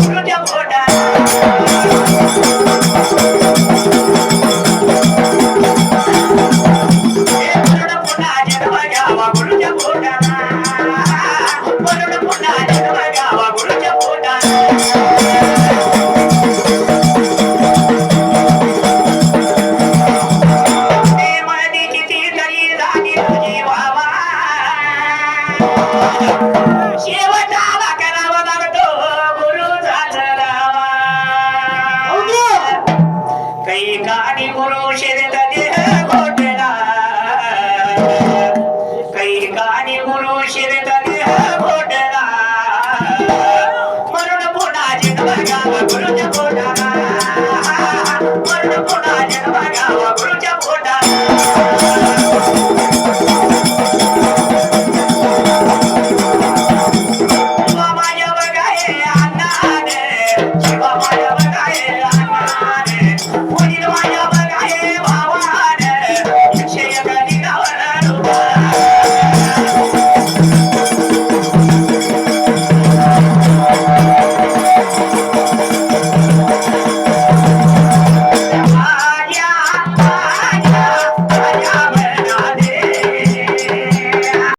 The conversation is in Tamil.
Through them order. Shit, Yeah.